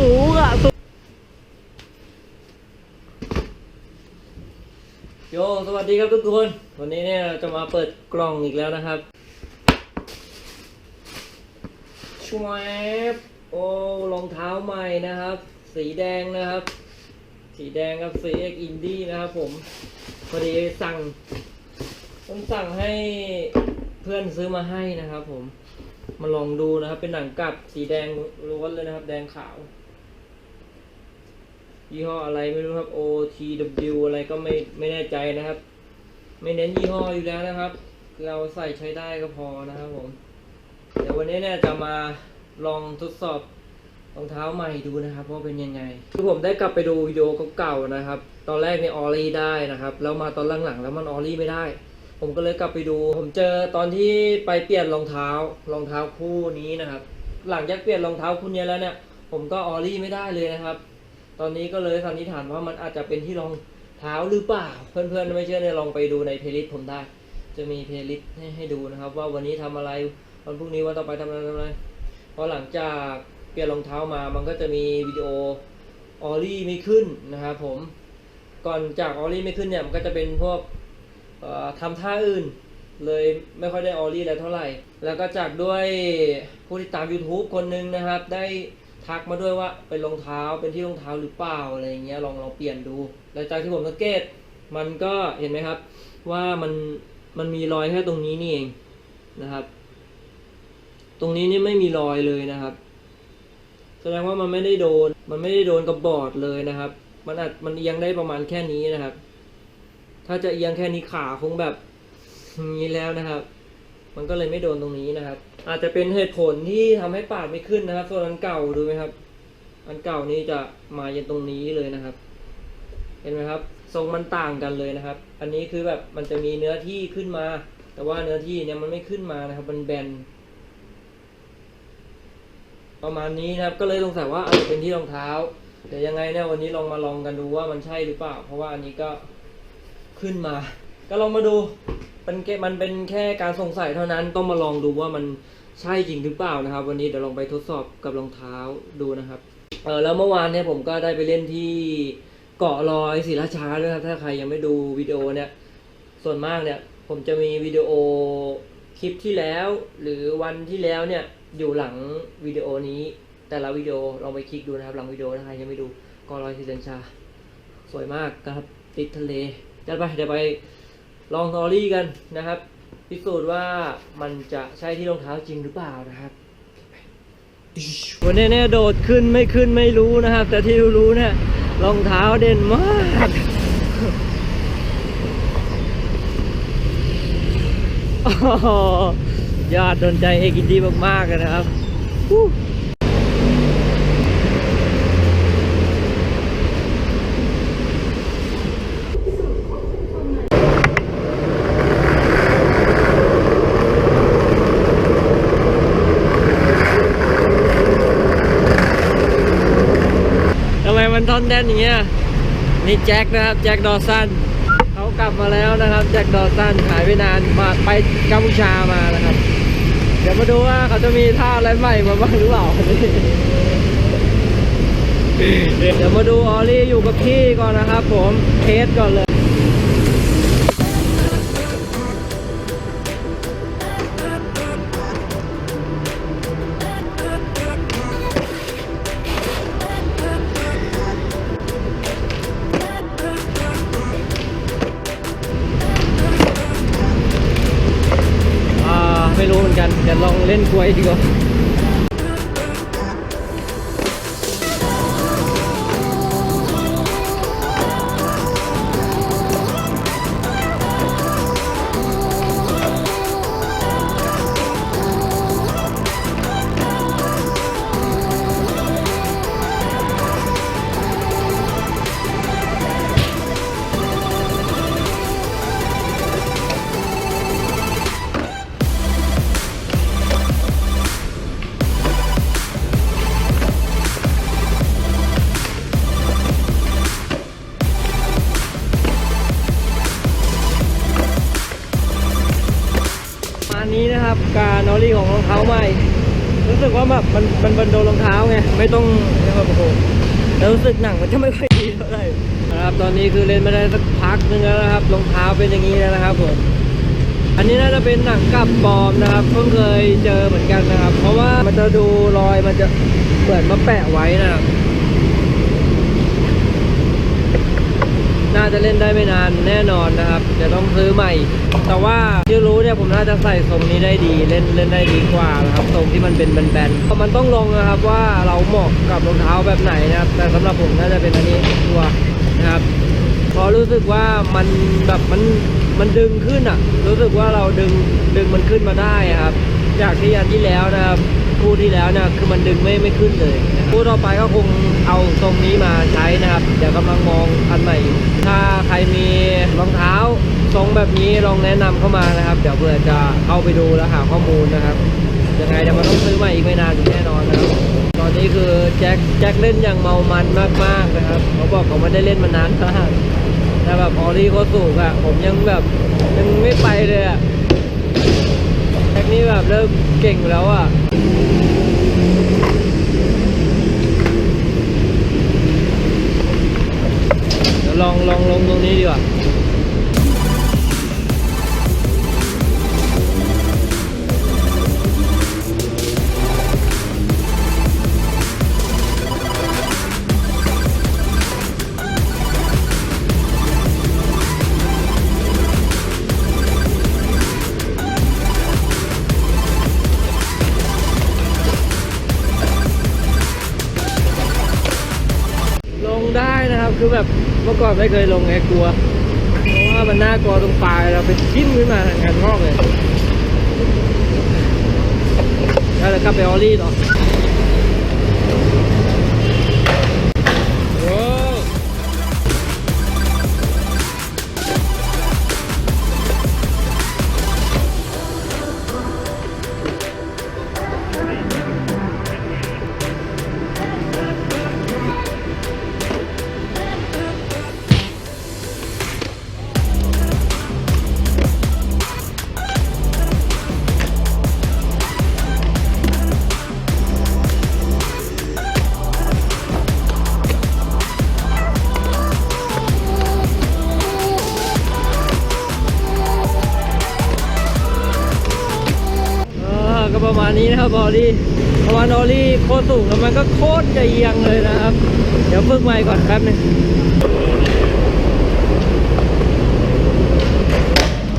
สูงอะสูงโยสวัสดีครับทุกคน วันนี้เนี่ยเราจะมาเปิดกล่องอีกแล้วนะครับชวบโอ้รองเท้าใหม่นะครับ สีแดงนะครับ สีแดงครับสีเอ็กอินดี้นะครับผมพอดีสั่งต้องสั่งให้เพื่อนซื้อมาให้นะครับผมมาลองดูนะครับ เป็นหนังกลับสีแดงล้วนเลยนะครับ แดงขาว ยี่ห้ออะไรไม่รู้ครับ OTW อะไรก็ไม่ไม่แน่ใจนะครับ ไม่เน้นยี่ห้ออยู่แล้วนะครับ เราใส่ใช้ได้ก็พอนะครับผมเดี๋ยววันนี้เนี่ยจะมาลองทดสอบรองเท้าใหม่ดูนะครับว่าเป็นยังไงคือผมได้กลับไปดูวิดีโอเก่าๆนะครับ ตอนแรกเนี่ยออลี่ได้นะครับแล้วมาตอนหลังๆแล้วมันออลี่ไม่ได้ ผมก็เลยกลับไปดู ผมเจอตอนที่ไปเปลี่ยนรองเท้ารองเท้าคู่นี้นะครับ หลังจากเปลี่ยนรองเท้าคู่นี้แล้วเนี่ย ผมก็ออลี่ไม่ได้เลยนะครับ ตอนนี้ก็เลยสันนิษฐานว่ามันอาจจะเป็นที่รองเท้าหรือเปล่า เพื่อนๆไม่เชื่อเนี่ยลองไปดูในเพลย์ลิสต์ผมได้ จะมีเพลย์ลิสต์ให้ให้ดูนะครับ ว่าวันนี้ทำอะไรวันพรุ่งนี้วันต่อไปทำอะไรทำอะไรพอหลังจากเปลี่ยนรองเท้ามามันก็จะมีวิดีโอออลี่ไม่ขึ้นนะครับผมก่อนจากออลี่ไม่ขึ้นเนี่ยมันก็จะเป็นพวกเอ่อทำท่าอื่น เลยไม่ค่อยได้ออลี่แล้วเท่าไหร่ แล้วก็จากด้วยผู้ติดตาม YouTube คนหนึ่งนะครับ ได้ ทักมาด้วยว่าเป็นรองเท้าเป็นที่รองเท้าหรือเปล่าอะไรเงี้ยลองลองเปลี่ยนดูแล้วจากที่ผมสังเกตมันก็เห็นไหมครับ ว่ามันมันมีรอยแค่ตรงนี้นี่เองนะครับ ตรงนี้นี่ไม่มีรอยเลยนะครับ แสดงว่ามันไม่ได้โดน มันไม่ได้โดนกับบอร์ดเลยนะครับ มันอาจมันเอียงได้ประมาณแค่นี้นะครับ ถ้าจะเอียงแค่นี้ขาคงแบบนี้แล้วนะครับ มันก็เลยไม่โดนตรงนี้นะครับ อาจจะเป็นเหตุผลที่ทำให้ปาดไม่ขึ้นนะครับ ส่วนอันเก่าดูไหมครับ อันเก่านี่จะมายันตรงนี้เลยนะครับ เห็นไหมครับ ทรงมันต่างกันเลยนะครับ อันนี้คือแบบมันจะมีเนื้อที่ขึ้นมา แต่ว่าเนื้อที่เนี่ยมันไม่ขึ้นมานะครับ มันแบนประมาณนี้นะครับ ก็เลยสงสัยว่าอาจจะเป็นที่รองเท้า เดี๋ยวยังไงเนี่ยวันนี้ลองมาลองกันดูว่ามันใช่หรือเปล่า เพราะว่าอันนี้ก็ขึ้นมา ก็ลองมาดูเป็นแค่มันเป็นแค่การสงสัยเท่านั้นต้องมาลองดูว่ามันใช่จริงหรือเปล่านะครับ วันนี้เดี๋ยวลองไปทดสอบกับรองเท้าดูนะครับเออแล้วเมื่อวานเนี่ยผมก็ได้ไปเล่นที่เกาะลอยศรีราชาด้วยครับถ้าใครยังไม่ดูวิดีโอเนี่ยส่วนมากเนี่ยผมจะมีวิดีโอคลิปที่แล้ว หรือวันที่แล้วเนี่ยอยู่หลังวิดีโอนี้ แต่ละวิดีโอลองไปคลิกดูนะครับ หลังวิดีโอถ้าใครยังไม่ดูเกาะลอยศรีราชา สวยมากครับ ติดทะเลจัดไปเดี๋ยวไป ลองทอรี่กันนะครับ พิสูจน์ว่ามันจะใช่ที่รองเท้าจริงหรือเปล่านะครับวันนี้เนี่ยโดดขึ้นไม่ขึ้นไม่รู้นะครับ แต่ที่รู้เนี่ยรองเท้าเด่นมากอยอดโดนใจเอกินดีมากๆนะครับฮู้ทำไมมันท่อน แดนอย่างเงี้ยนี่แจ็คนะครับแจ็คดอสันเขากลับมาแล้วนะครับแจ็คดอสันหายไปนานมาไปกัมพูชามานะครับ เดี๋ยวมาดูว่าเขาจะมีท่าอะไรใหม่มาบ้างหรือเปล่าเดี๋ยวมาดูออลลี่อยู่กับพี่ก่อนนะครับ ผมเทสก่อนเลย กันเดี๋าประมาณนี้นะครับการนอรี่ของรองเท้าใหม่ รู้สึกว่าแบบมันมันมันโดนรองเท้าไงไม่ต้องนะครับโอ้โหแล้วรู้สึกหนังมันจะไม่ค่อยดีเท่าไหร่นะครับตอนนี้คือเล่นไม่ได้สักพักนึงแล้วนะครับรองเท้าเป็นอย่างนี้แล้วนะครับผมอันนี้น่าจะเป็นหนังกลับปลอมนะครับเพิ่งเคยเจอเหมือนกันนะครับ เพราะว่ามันจะดูรอยมันจะเหมือนมาแปะไว้นะครับ น่าจะเล่นได้ไม่นานแน่นอนนะครับจะต้องซื้อใหม่ แต่ว่าที่รู้เนี่ยผมน่าจะใส่ทรงนี้ได้ดีเล่นเล่นได้ดีกว่านะครับทรงที่มันเป็นแบนๆมันต้องลงนะครับว่าเราเหมาะกับรองเท้าแบบไหนนะครับ แต่สำหรับผมน่าจะเป็นอันนี้ชัวนะครับเพราะรู้สึกว่ามันแบบมันมันดึงขึ้นอะ รู้สึกว่าเราดึงดึงมันขึ้นมาได้ครับ จากที่อันที่แล้วนะครับ คู่ที่แล้วเนี่ยคือมันดึงไม่ไม่ขึ้นเลยคู่ต่อไปก็คงเอาทรงนี้มาใช้นะครับเดี๋ยวกำลังมองอันใหม่อยู่ถ้าใครมีรองเท้าทรงแบบนี้ลองแนะนำเข้ามานะครับ เดี๋ยวเพื่อจะเข้าไปดูแล้วหาข้อมูลนะครับยังไงเดี๋ยวมันต้องซื้อใหม่อีกไม่นานแน่นอนนะครับตอนนี้คือแจ็คแจ็คเล่นอย่างเมามันมากๆนะครับเขาบอกเขาไม่ได้เล่นมานานมากแต่แบบออรี่เขาสูงอะผมยังแบบยังไม่ไปเลยอะแจ็คนี่แบบเริ่มเก่งแล้วอะเดี๋ยว ลองลองลงตรงนี้ดีกว่าลงได้นะครับคือแบบ มื่อก่อนไม่เคยลงไงกลัว เพราะว่ามันน่ากลัวตรงปลายเราไปทิ้มขึ้นมาทางกันงอกเลยแล้วเรากลับไปออรี่เนาะ ณนี้นะครับออลลี่ประมาณออลลี่โคตรสูงแล้วมันก็โคตรจะเอียงเลยนะครับ เดี๋ยวฝึกใหม่ก่อนแป๊บหนึง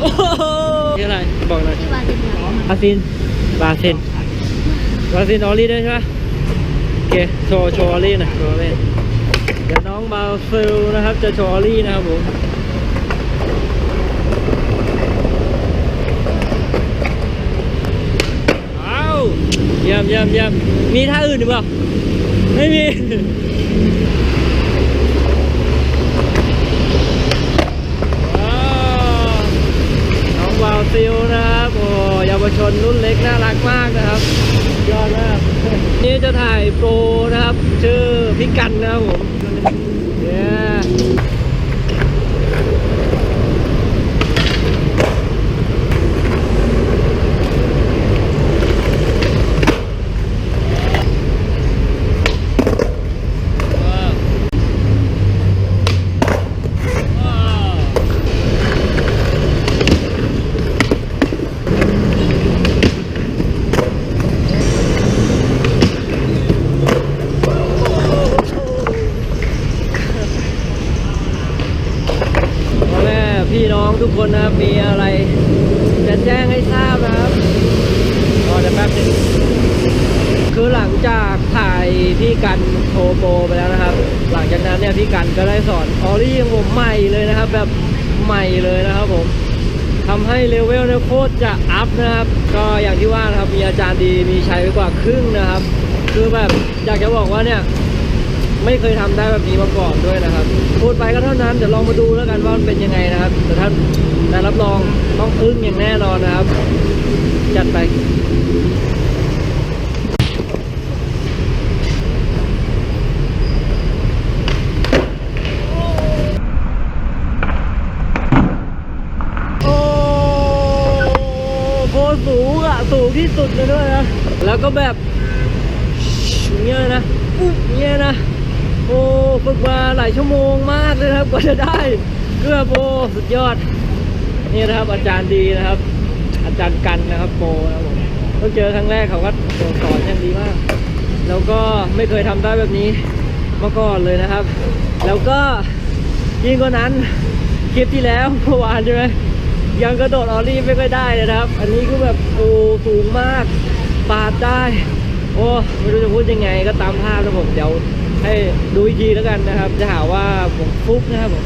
โอ้โหนี่อะไรบอกหน่อยที่วาดินเหรอบาซินบาซินบาซินออลลี่ได้ใช่ไหมโอเคโชว์โชว์ออลลี่หน่อยโชว์ออลลี่เดี๋ยวน้องบาซิลนะครับจะโชว์ออลลี่นะครับผม อ้าวเยี่ย มเยี่ยมเยี่ยมมีท่าอื่นหรือเปล่า ไม่มีน้องวาวซิลนะครับ โอ้เยาวชนรุ่นเล็กน่ารักมากนะครับ ยอดมาก นี่จะถ่ายโปรนะครับ ชื่อพี่กันนะครับผมเนี่ย ว้าวว้าวพ่อแม่พี่น้องทุกคนนะครับมีอะไร จะแจ้งให้ทราบนะครับรอเดี๋ยวแป๊บหนึง คือหลังจากถ่าย พี่กันโชว์โปรไปแล้วนะครับ หลังจากนั้นเนี่ยพี่กันก็ได้สอนออรี่ของผมใหม่เลยนะครับ แบบใหม่เลยนะครับผมทำให้เลเวลเนี่ยโคตรจะอัพนะครับ ก็อย่างที่ว่านะครับมีอาจารย์ดีมีชัยไปกว่าครึ่งนะครับ คือแบบอยากจะบอกว่าเนี่ยไม่เคยทำได้แบบนี้มาก่อนด้วยนะครับ พูดไปก็เท่านั้นเดี๋ยวลองมาดูแล้วกันว่ามันเป็นยังไงนะครับ แต่ท่านแต่รับรองต้องอึ้งอย่างแน่นอนนะครับ จัดไป โอ้โคตร สูงที่สุดเลยด้วยนะ แล้วก็แบบเงี้ยนะอุ๊บเงี้ยนะ โอ้ฝึกมาหลายชั่วโมงมากเลยครับกว่าจะได้เกือบโอ้สุดยอด นี่นะครับอาจารย์ดีนะครับ อาจารย์กันนะครับโปนะครับผมเพิ่งเจอครั้งแรกเขาก็สอนอย่างดีมาก แล้วก็ไม่เคยทำได้แบบนี้มาก่อนเลยนะครับ แล้วก็ยิ่งกว่านั้นคลิปที่แล้วเมื่อวานใช่ไหม ยังกระโดดออลลี่ไม่ค่อยได้เลยนะครับ อันนี้คือแบบโอ้สูงมากปาดได้ โอ้ไม่รู้จะพูดยังไงก็ตามภาพนะผมเดี๋ยวให้ดูอีกทีแล้วกันนะครับ จะหาว่าผมฟุกนะครับผม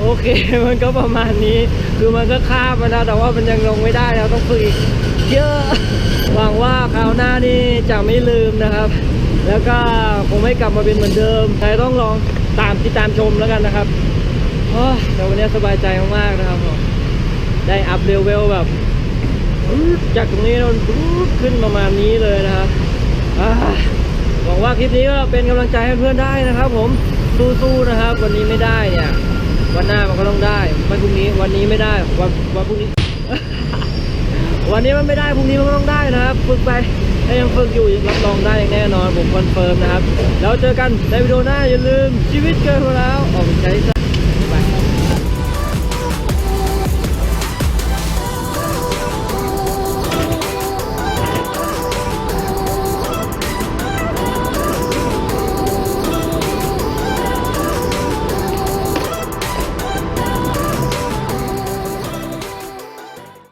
โอเคมันก็ประมาณนี้คือมันก็ข้ามมานะแต่ว่ามันยังลงไม่ได้เราต้องฝึกอีก เยอะ หวังว่าคราวหน้านี่จะไม่ลืมนะครับ แล้วก็คงไม่กลับมาเป็นเหมือนเดิมแต่ต้องลองตามติดตามชมแล้วกันนะครับโอ้แต่วันนี้สบายใจมากๆนะครับผมได้อัพเลเวลแบบจากตรงนี้มันขึ้นประมาณนี้เลยนะครับหวังว่าคลิปนี้ก็เป็นกำลังใจให้เพื่อนได้นะครับ ผมสู้ๆนะครับ วันนี้ไม่ได้เนี่ย วันหน้ามันก็ต้องได้วันพรุ่งนี้วันนี้ไม่ได้วันวันพรุ่งนี้ วันนี้มันไม่ได้พรุ่งนี้มันต้องได้นะครับฝึกไปถ้ายังฝึกอยู่รับรองได้แน่นอนผมคอนเฟิร์มนะครับแล้วเจอกันในวิดีโอหน้าอย่าลืมชีวิตเกินมาแล้วออกใช้